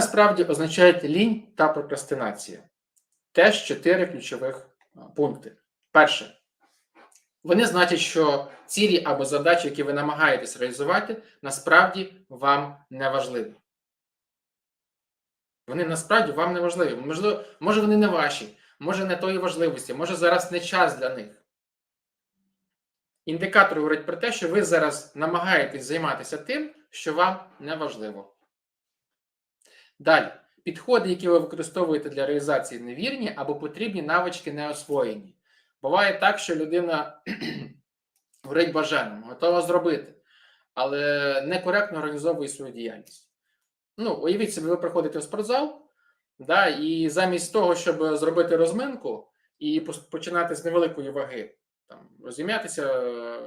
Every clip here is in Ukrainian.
насправді означають лінь та прокрастинація. Теж чотири ключових пункти. Перше, вони значать, що цілі або задачі, які ви намагаєтесь реалізувати, насправді вам не важливі. Вони насправді вам не важливі. Можливо, може, вони не ваші, може не тої важливості, може зараз не час для них. Індикатор говорить про те, що ви зараз намагаєтесь займатися тим, що вам не важливо. Далі. Підходи, які ви використовуєте для реалізації, невірні або потрібні навички не освоєні. Буває так, що людина горить бажанням, готова зробити, але некоректно організовує свою діяльність. Ну, уявіть собі, ви приходите в спортзал, да, і замість того, щоб зробити розминку і починати з невеликої ваги, там, розім'ятися,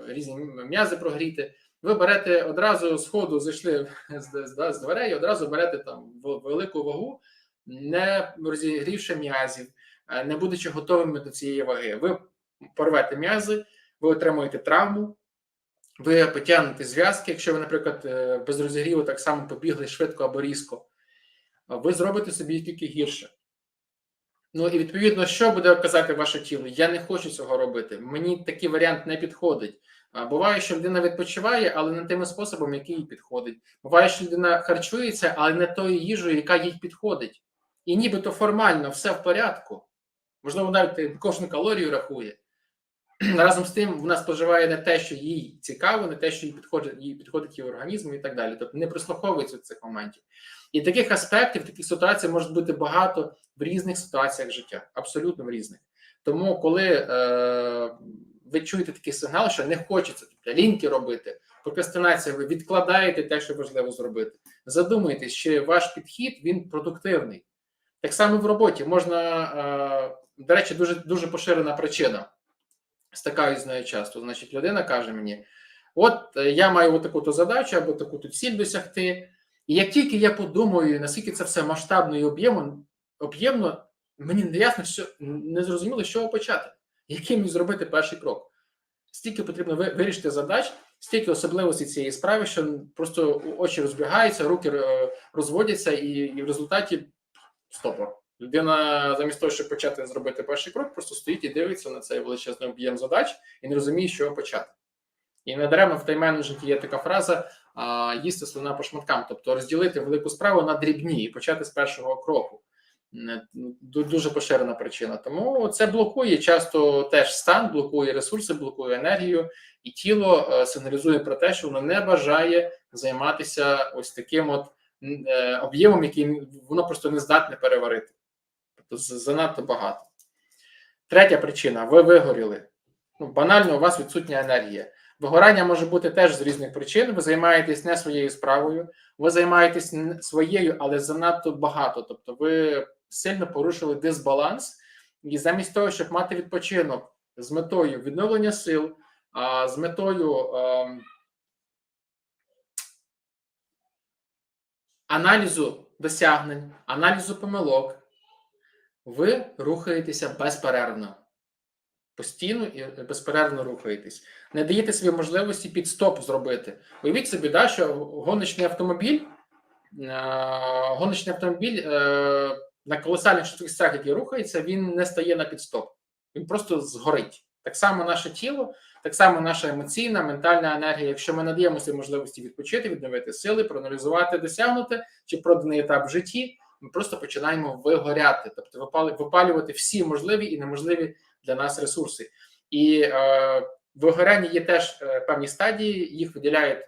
різні м'язи прогріти, ви берете одразу з ходу, зайшли з, з, з дверей, одразу берете там велику вагу, не розігрівши м'язів, е, не будучи готовими до цієї ваги. Ви порвете м'язи, ви отримуєте травму, ви потягнете зв'язки, якщо ви, наприклад, е, без розігріву так само побігли швидко або різко, ви зробите собі тільки гірше. Ну і відповідно, що буде казати ваше тіло? Я не хочу цього робити. Мені такий варіант не підходить. Буває, що людина відпочиває, але не тими способом, який їй підходить. Буває, що людина харчується, але не тою їжею, яка їй підходить. І нібито формально все в порядку. Можливо, навіть кожну калорію рахує. Разом з тим, вона споживає не те, що їй цікаво, не те, що їй підходить, їй підходить її організму і так далі. Тобто не прислуховується до цих моментів. І таких аспектів, таких ситуацій може бути багато в різних ситуаціях життя, абсолютно в різних. Тому, коли е, ви чуєте такий сигнал, що не хочеться тобто, ліньки робити, прокрастинація, ви відкладаєте те, що важливо зробити. Задумайтесь, чи ваш підхід він продуктивний. Так само в роботі можна, е, до речі, дуже дуже поширена причина. Стикаюсь з нею часто. Значить, людина каже мені: от е, я маю таку то задачу або таку то ціль досягти. І як тільки я подумаю, наскільки це все масштабно і об'ємно, мені не ясно, що не зрозуміло, з чого почати, яким зробити перший крок. Стільки потрібно вирішити задач, стільки особливостей цієї справи, що просто очі розбігаються, руки е, розводяться, і, в результаті стопор. Людина замість того, щоб почати зробити перший крок, просто стоїть і дивиться на цей величезний об'єм задач і не розуміє, чого почати. І недаремно в тайм-менеджменті є така фраза їсти слона по шматкам, тобто розділити велику справу на дрібні і почати з першого кроку. Ну, ду- Дуже поширена причина. Тому це блокує часто теж стан, блокує ресурси, блокує енергію, і тіло е, сигналізує про те, що воно не бажає займатися ось таким от е, об'ємом, який воно просто не здатне переварити. Тобто занадто багато. Третя причина: ви вигоріли. Ну, банально, у вас відсутня енергія. Вигорання може бути теж з різних причин. Ви займаєтесь не своєю справою, ви займаєтесь своєю, але занадто багато. Тобто, ви сильно порушили дисбаланс, і замість того, щоб мати відпочинок з метою відновлення сил, а з метою ем, аналізу досягнень, аналізу помилок, ви рухаєтеся безперервно. Постійно і безперервно рухаєтесь. Не даєте собі можливості під стоп зробити. Уявіть собі, да, що гоночний автомобіль, е, гоночний автомобіль е, на колосальних швидкостях, який рухається, він не стає на підстоп. Він просто згорить. Так само наше тіло, так само наша емоційна, ментальна енергія. Якщо ми надаємо собі можливості відпочити, відновити сили, проаналізувати, досягнути чи проданий етап в житті, ми просто починаємо вигоряти, тобто випалювати всі можливі і неможливі для нас ресурси. І е, вигоряння є теж е, певні стадії, їх виділяють.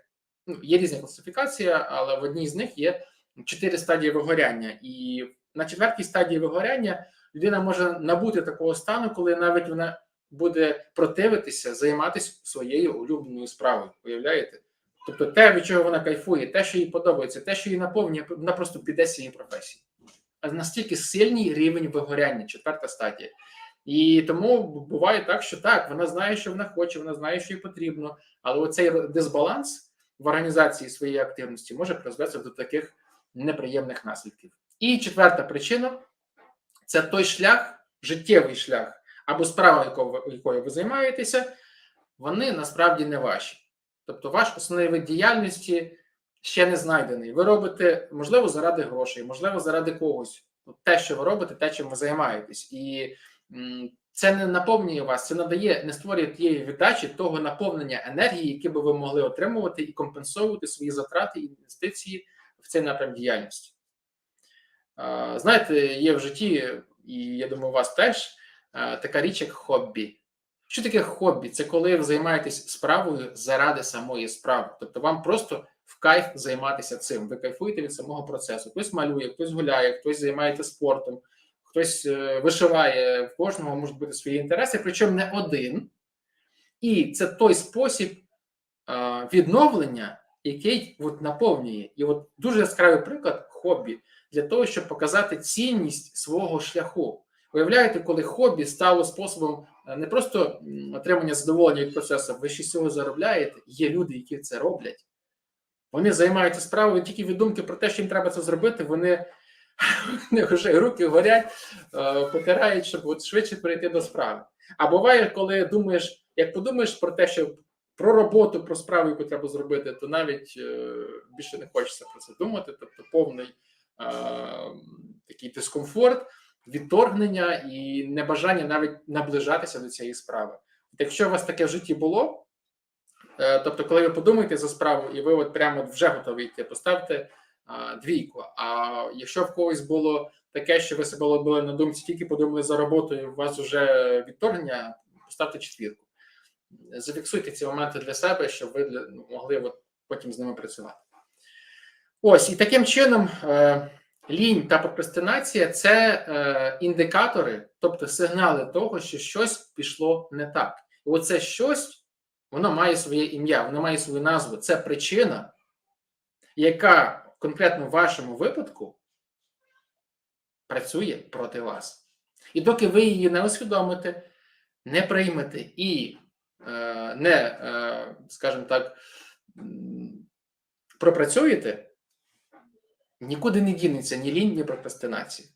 Ну, є різні класифікації, але в одній з них є чотири стадії вигоряння. І на четвертій стадії вигоряння людина може набути такого стану, коли навіть вона буде противитися, займатися своєю улюбленою справою. Уявляєте? Тобто те, від чого вона кайфує, те, що їй подобається, те, що її наповнює, вона просто піде з цієї професії. А настільки сильний рівень вигоряння, четверта стадія. І тому буває так, що так, вона знає, що вона хоче, вона знає, що їй потрібно, але оцей дисбаланс в організації своєї активності може призвести до таких неприємних наслідків. І четверта причина це той шлях, життєвий шлях або справа, якою ви, якою ви займаєтеся, вони насправді не ваші. Тобто, ваш основний вид діяльності ще не знайдений. Ви робите, можливо, заради грошей, можливо, заради когось. Те, що ви робите, те, чим ви займаєтесь. І це не наповнює вас, це надає, не створює тієї віддачі, того наповнення енергії, яке би ви могли отримувати і компенсовувати свої затрати і інвестиції в цей напрям діяльності. Е, Знаєте, є в житті, і я думаю, у вас теж е, така річ, як хобі. Що таке хобі? Це коли ви займаєтесь справою заради самої справи. Тобто вам просто в кайф займатися цим. Ви кайфуєте від самого процесу. Хтось малює, хтось гуляє, хтось займається спортом, хтось е, вишиває. В кожного можуть бути свої інтереси, причому не один. І це той спосіб відновлення, який от наповнює. І от дуже яскравий приклад хобі для того, щоб показати цінність свого шляху. Уявляєте, коли хобі стало способом е, не просто отримання задоволення від процесу, ви ще з цього заробляєте. Є люди, які це роблять. Вони займаються справою тільки від думки про те, що їм треба це зробити. Вони, вже руки горять, е, потирають, щоб от швидше перейти до справи. А буває, коли думаєш, як подумаєш про те, що про роботу, про справу, яку треба зробити, то навіть е, більше не хочеться про це думати. Тобто повний е, такий дискомфорт, відторгнення і небажання навіть наближатися до цієї справи. Якщо у вас таке в житті було, е, тобто, коли ви подумаєте за справу, і ви от прямо вже готові йти, поставте двійку. А якщо в когось було таке, що ви себе ловили на думці, тільки подумали за роботу, і у вас вже відторгнення, поставте четвірку. Зафіксуйте ці моменти для себе, щоб ви для- ну, могли от потім з ними працювати. Ось, і таким чином, е, лінь та прокрастинація це е, індикатори, тобто сигнали того, що щось пішло не так. І оце щось, воно має своє ім'я, воно має свою назву. Це причина, яка конкретно в вашому випадку працює проти вас. І доки ви її не усвідомите, не приймете і не, е, скажімо так, пропрацюєте, нікуди не дінеться ні лінь, ні прокрастинація.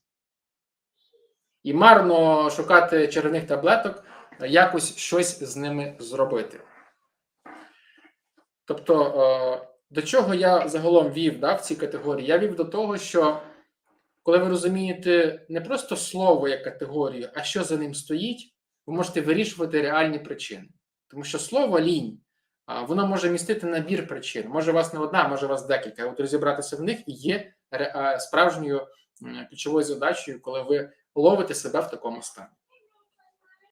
І марно шукати чарівних таблеток, якось щось з ними зробити. Тобто, е, до чого я загалом вів да, в цій категорії? Я вів до того, що коли ви розумієте не просто слово як категорію, а що за ним стоїть, ви можете вирішувати реальні причини. Тому що слово лінь, воно може містити набір причин. Може, у вас не одна, може у вас декілька. От розібратися в них і є справжньою ключовою задачею, коли ви ловите себе в такому стані.